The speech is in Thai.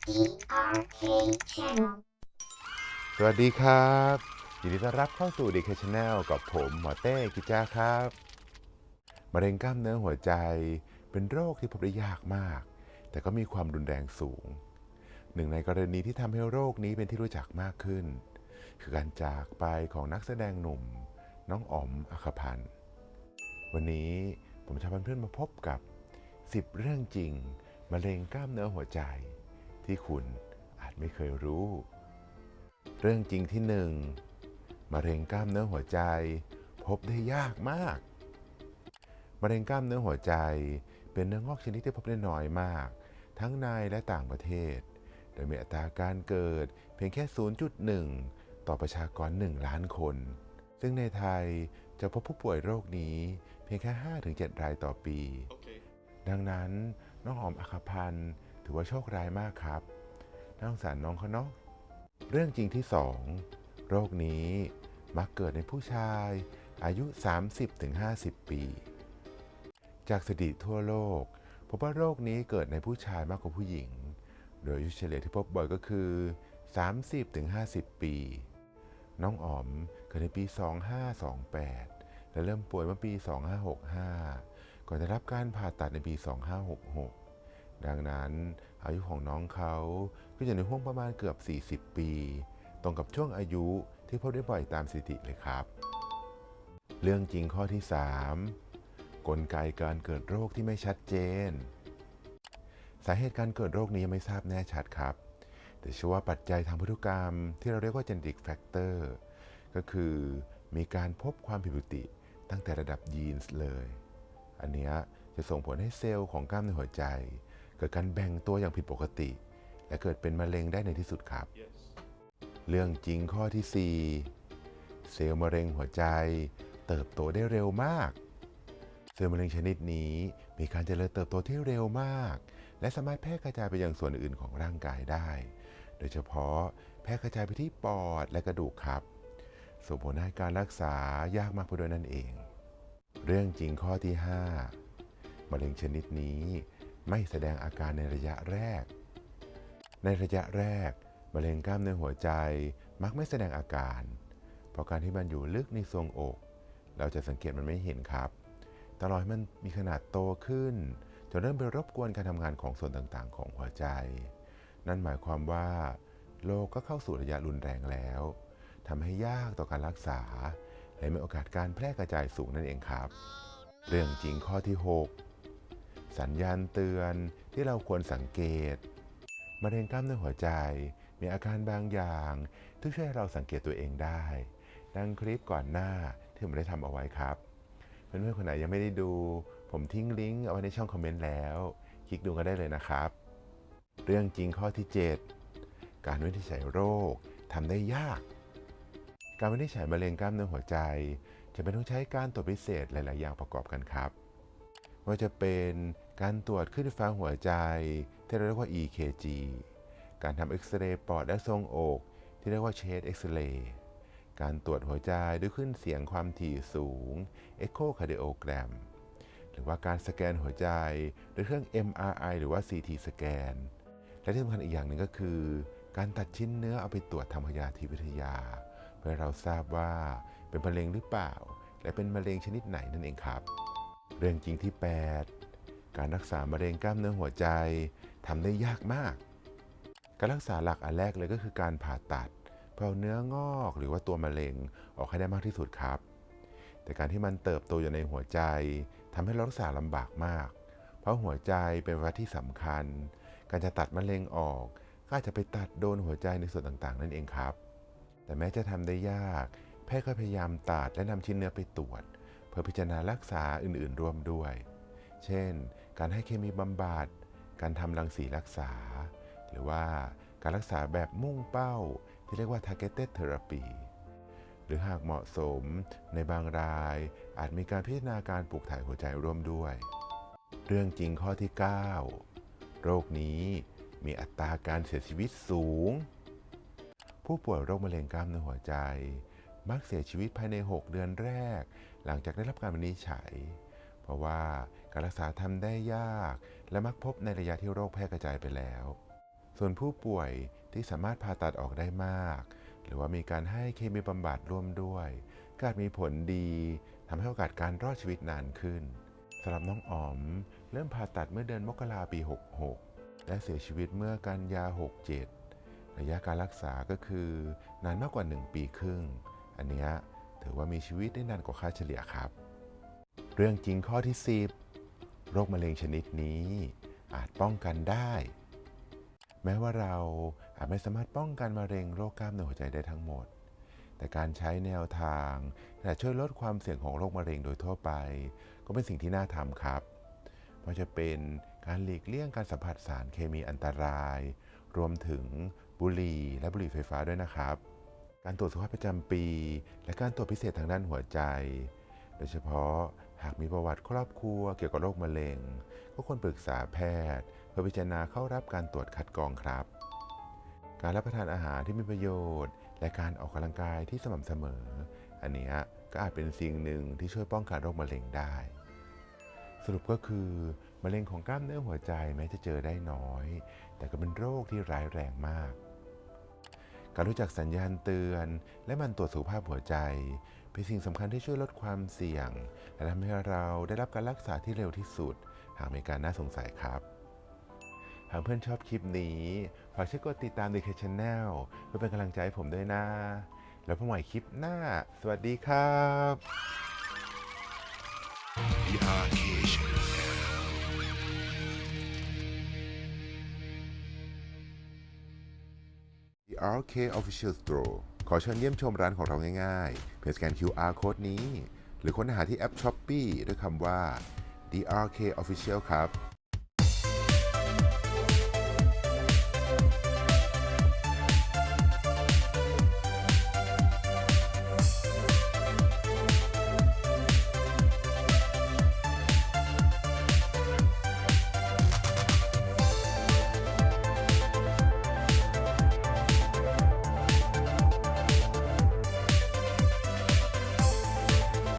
สวัสดีครับยินดีต้อนรับเข้าสู่ดีเคชแนลกับผมหมอเต้กิจจาครับมะเร็งกล้ามเนื้อหัวใจเป็นโรคที่พบได้ยากมาก แต่ก็มีความรุนแรงสูง หนึ่งในกรณีที่ทำให้โรคนี้เป็นที่รู้จักมากขึ้น คือการจากไปของนักแสดงหนุ่ม น้องอ๋อมอัคพันธ์วันนี้ผมจะพาเพื่อนมาพบกับ 10 เรื่องจริงมะเร็งกล้ามเนื้อหัวใจ ที่คุณอาจไม่เคยรู้ เรื่องจริงที่หนึ่งมะเร็งกล้ามเนื้อหัวใจ พบได้ยากมากมะเร็งกล้ามเนื้อหัวใจ เป็นเนื้องอกชนิดที่พบได้น้อยมาก ทั้งในและต่างประเทศ โดยมีอัตราการเกิดเพียงแค่ 0.1 ต่อประชากร 1 ล้านคน ซึ่งในไทยจะพบผู้ป่วยโรคนี้เพียงแค่ 5-7 รายต่อปีดังนั้นน้องหอมอัครพันธ์ ถือว่าโชคร้ายมากครับน่าสงสารน้องเขาเนาะเรื่องจริงที่ 2 โรคนี้มักเกิดในผู้ชายอายุ 30-50 ปี จากสถิติทั่วโลก พบว่าโรคนี้เกิดในผู้ชายมากกว่าผู้หญิง โดยอายุเฉลี่ยที่พบบ่อยก็คือ 30-50 ปี น้องอ๋อมเกิดในปี 2528 และเริ่มป่วยเมื่อปี 2565 ก่อนจะรับการผ่าตัดในปี 2566 ดังนั้นอายุของน้องเขาก็อยู่ในห่วงประมาณเกือบ 40 ปี ตรงกับช่วงอายุที่พบได้บ่อยตามสถิติเลยครับ เรื่องจริงข้อที่ 3 กลไกการเกิดโรคที่ไม่ชัดเจน สาเหตุการเกิดโรคนี้ยังไม่ทราบแน่ชัดครับ แต่เชื่อว่าปัจจัยทางพันธุกรรม ที่เราเรียกว่า genetic factor ก็คือมีการพบความผิดปกติตั้งแต่ระดับยีนส์เลย อันนี้จะส่งผลให้เซลล์ของกล้ามเนื้อหัวใจ เกิดการแบ่งตัวอย่างผิดปกติ และเกิดเป็นมะเร็งได้ในที่สุดครับเรื่องจริงข้อที่ 4 เซลล์มะเร็งหัวใจ เติบโตได้เร็วมาก เซลล์มะเร็งชนิดนี้มีการเจริญเติบโตที่เร็วมาก และสามารถแพร่กระจายไปยังส่วนอื่นของร่างกายได้ โดยเฉพาะแพร่กระจายไปที่ปอดและกระดูกครับส่งผลให้การรักษายากมากไปด้วยนั่นเอง เรื่องจริงข้อที่ 5 มะเร็งชนิดนี้ ไม่แสดงอาการในระยะแรก ในระยะแรกมะเร็งกล้ามเนื้อหัวใจมักไม่แสดงอาการ เพราะการที่มันอยู่ลึกในทรวงอก เราจะสังเกตมันไม่เห็นครับแตลอดให้มันมีขนาดโตขึ้นจนเริ่มไปรบกวนการทำงานของส่วนต่างๆ ของหัวใจ นั่นหมายความว่าโรคก็เข้าสู่ระยะรุนแรงแล้วทำให้ยากต่อการรักษา และมีโอกาสการแพร่กระจายสูงนั่นเองครับ เรื่องจริงข้อที่ 6 สัญญาณเตือนที่เราควรสังเกตมะเร็งกล้ามเนื้อหัวใจ มีอาการบางอย่างที่ช่วยให้เราสังเกตตัวเองได้ ดังคลิปก่อนหน้าที่ผมได้ทำเอาไว้ครับ เพื่อนๆคนไหนยังไม่ได้ดู ผมทิ้งลิงก์เอาไว้ในช่องคอมเมนต์แล้ว คลิกดูกันได้เลยนะครับ เรื่องจริงข้อที่ 7 การวินิจฉัยโรคทำได้ยาก การวินิจฉัยมะเร็งกล้ามเนื้อหัวใจจะเป็นต้องใช้การตรวจพิเศษหลาย ๆ อย่างประกอบกันครับ ว่าจะเป็นการตรวจคลื่นไฟฟ้าหัวใจ ที่เราเรียกว่า EKG การทำเอ็กซเรย์ปอดและทรงอก ที่เรียกว่าเชสเอ็กซเรย์การตรวจหัวใจด้วยขึ้นเสียงความถี่สูง Echocardiogram หรือว่าการสแกนหัวใจด้วยเครื่อง MRI หรือว่า CT สแกน และที่สำคัญอีกอย่างหนึ่งก็คือ การตัดชิ้นเนื้อเอาไปตรวจทางพยาธิวิทยา เพื่อเราทราบว่าเป็นมะเร็งหรือเปล่า และเป็นมะเร็งชนิดไหนนั่นเองครับ เรื่องจริงที่ 8 การรักษามะเร็งกล้ามเนื้อหัวใจทำได้ยากมาก การรักษาหลักอันแรกเลยก็คือการผ่าตัด เพื่อเอาเนื้องอกหรือว่าตัวมะเร็งออกให้ได้มากที่สุดครับ แต่การที่มันเติบโตอยู่ในหัวใจทำให้รักษาลำบากมาก เพราะหัวใจเป็นวัดที่สำคัญ การจะตัดมะเร็งออกก็อาจจะไปตัดโดนหัวใจในส่วนต่างๆ นั่นเองครับ แต่แม้จะทำได้ยาก แพทย์ก็พยายามตัดและนำชิ้นเนื้อไปตรวจ เพื่อพิจารณารักษาอื่นๆ ร่วมด้วย เช่น การให้เคมีบำบัด การทำรังสีรักษา หรือว่าการรักษาแบบมุ่งเป้าที่เรียกว่า targeted therapy หรือหากเหมาะสมในบางราย อาจมีการพิจารณาการปลูกถ่ายหัวใจร่วมด้วย เรื่องจริงข้อที่ 9 โรคนี้มีอัตราการเสียชีวิตสูง ผู้ป่วยโรคมะเร็งกล้ามเนื้อหัวใจ มักเสียชีวิตภายใน 6 เดือนแรก หลังจากได้รับการวินิจฉัย เพราะว่าการรักษาทำได้ยาก และมักพบในระยะที่โรคแพร่กระจายไปแล้ว ส่วนผู้ป่วยที่สามารถผ่าตัดออกได้มาก หรือว่ามีการให้เคมีบำบัดร่วมด้วยก็อาจมีผลดีทำให้โอกาสการรอดชีวิตนานขึ้นสำหรับน้องอ๋อม เริ่มผ่าตัดเมื่อเดือนมกราปี 66 และเสียชีวิตเมื่อกันยา 67 ระยะการรักษาก็คือนานมากกว่า 1 ปีครึ่ง อันนี้ถือว่ามีชีวิตได้นานกว่าค่าเฉลี่ยครับ เรื่องจริงข้อที่ 10 โรคมะเร็งชนิดนี้อาจป้องกันได้ แม้ว่าเราอาจไม่สามารถป้องกันมะเร็งโรคกล้ามเนื้อหัวใจได้ทั้งหมด แต่การใช้แนวทางที่จะช่วยลดความเสี่ยงของโรคมะเร็งโดยทั่วไป ก็เป็นสิ่งที่น่าทำครับเพราะจะเป็นการหลีกเลี่ยงการสัมผัสสารเคมีอันตราย รวมถึงบุหรี่และบุหรี่ไฟฟ้าด้วยนะครับ การตรวจสุขภาพประจำปี และการตรวจพิเศษทางด้านหัวใจ โดยเฉพาะหากมีประวัติครอบครัวเกี่ยวกับโรคมะเร็ง ก็ควรปรึกษาแพทย์ เพื่อพิจารณาเข้ารับการตรวจคัดกรองครับ การรับประทานอาหารที่มีประโยชน์ และการออกกำลังกายที่สม่ำเสมอ อันนี้ก็อาจเป็นสิ่งหนึ่งที่ช่วยป้องกันโรคมะเร็งได้ สรุปก็คือ มะเร็งของกล้ามเนื้อหัวใจแม้จะเจอได้น้อย แต่ก็เป็นโรคที่ร้ายแรงมาก การรู้จักสัญญาณเตือน และมันตรวจสุขภาพหัวใจ เป็นสิ่งสำคัญที่ช่วยลดความเสี่ยง และทำให้เราได้รับการรักษาที่เร็วที่สุด หากมีการน่าสงสัยครับ หากเพื่อนชอบคลิปนี้ฝากช่วยกดติดตาม The K Channel เพื่อเป็นกำลังใจให้ผมด้วยนะ แล้วพบใหม่คลิปหน้า สวัสดีครับ The Arcade RK Official Store ขอเชิญเยี่ยมชมร้านของเราง่ายๆ เพียงสแกน QR Code นี้ หรือค้นหาที่แอป Shopee ด้วยคำว่า The RK Official ครับ